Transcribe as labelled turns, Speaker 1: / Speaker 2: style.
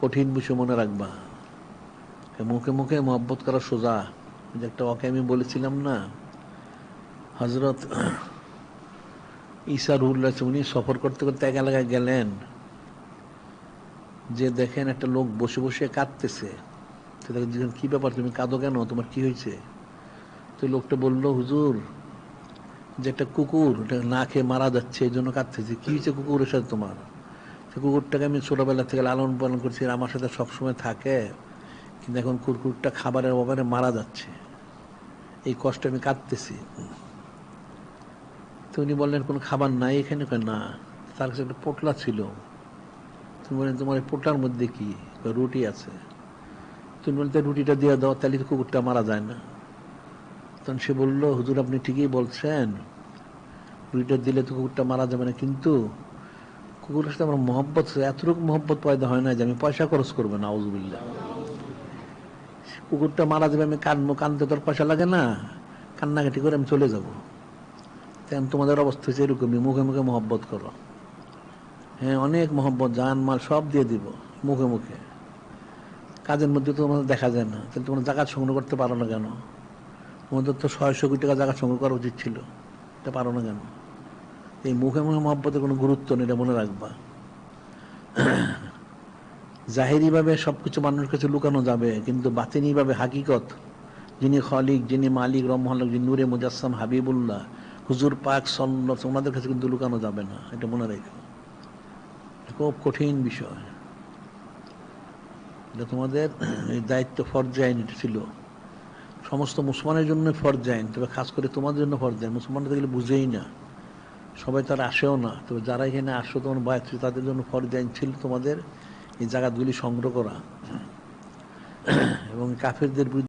Speaker 1: কঠিন বিষয় মনে রাখবা। মুখে মুখে মহব্বত করা সোজা। যে একটা ওকে আমি বলেছিলাম না হজরত ঈসা রুল্লাহ উনি সফর করতে করতে এক এলাকায় গেলেন। যে দেখেন একটা লোক বসে বসে কাঁদতেছে। তাকে জিজ্ঞেস কি ব্যাপার? তুমি কাঁদো কেন? তোমার কি হয়েছে? তো লোকটা বলল, হুজুর, যে একটা কুকুর না খেয়ে মারা যাচ্ছে, এই জন্য কাঁদতেছে। কি হয়েছে কুকুরের সাথে তোমার? কুকুরটাকে আমি ছোটবেলা থেকে লালন পালন করছি আমার সাথে সবসময় থাকে। কিন্তু এখন কুকুরটা খাবারের অভাবে মারা যাচ্ছে। এই কষ্ট আমি কাঁদতেছি। তো উনি বললেন, কোনো খাবার নাই এখানে? না। তার কাছে একটা পোটলা ছিল। তুমি বলেন তোমার এই পোটলার মধ্যে কি? রুটি আছে। তুমি বলতে রুটিটা দিয়ে দাও, তাহলে কুকুরটা মারা যায় না। তখন সে বলল, হুজুর, আপনি ঠিকই বলছেন। রুটিটা দিলে তো কুকুরটা মারা যাবে না। কিন্তু কুকুরের সাথে আমার মহব্বত, এতটুকু মহব্বত পয়দা হয় না যে আমি পয়সা খরচ করব না আউজুবিল্লা কুকুরটা মারা যাবে, আমি কানবো কানতে তোর পয়সা লাগে না? কান্নাকাটি করে আমি চলে যাব। তেমন তোমাদের অবস্থা হচ্ছে এরকমই, মুখে মুখে মহব্বত করো। হ্যাঁ অনেক মহব্বত, জান মাল সব দিয়ে দিব, মুখে মুখে। কাজের মধ্যে তো তোমাদের দেখা যায় না, তাহলে তোমরা জায়গা সংগ্রহ করতে পারো না কেন? তোমাদের তো ছয়শো কোটি টাকা জায়গা সংগ্রহ করা উচিত ছিল এটা পারো না কেন? এই মুখে মুখে মহব্বতের কোনো গুরুত্ব নেই, এটা মনে রাখবা। জাহেরিভাবে সব কিছু মানুষের কাছে লুকানো যাবে, কিন্তু বাতিনিভাবে হাকিকত, যিনি খলিক, যিনি মালিক রহমানক যিনি নূরে মুজাসম হাবিবুল্লাহ, হুজুর পাক সল্ল ওনাদের কাছে কিন্তু লুকানো যাবে না, এটা মনে রেখো খুব কঠিন বিষয়। এটা তোমাদের এই দায়িত্ব ফরজে আইন, এটা ছিল। সমস্ত মুসলমানের জন্য ফরজে আইন, তবে খাস করে তোমাদের জন্য ফরজে আইন, মুসলমানরা দেখলে বুঝেই না। সবাই তারা আসেও না। তবে যারা এখানে আসো তোমার বায়াত তাদের জন্য ফরজ আইন ছিল তোমাদের এই জায়গাগুলি সংগ্রহ করা। এবং কাফেরদের বিরুদ্ধে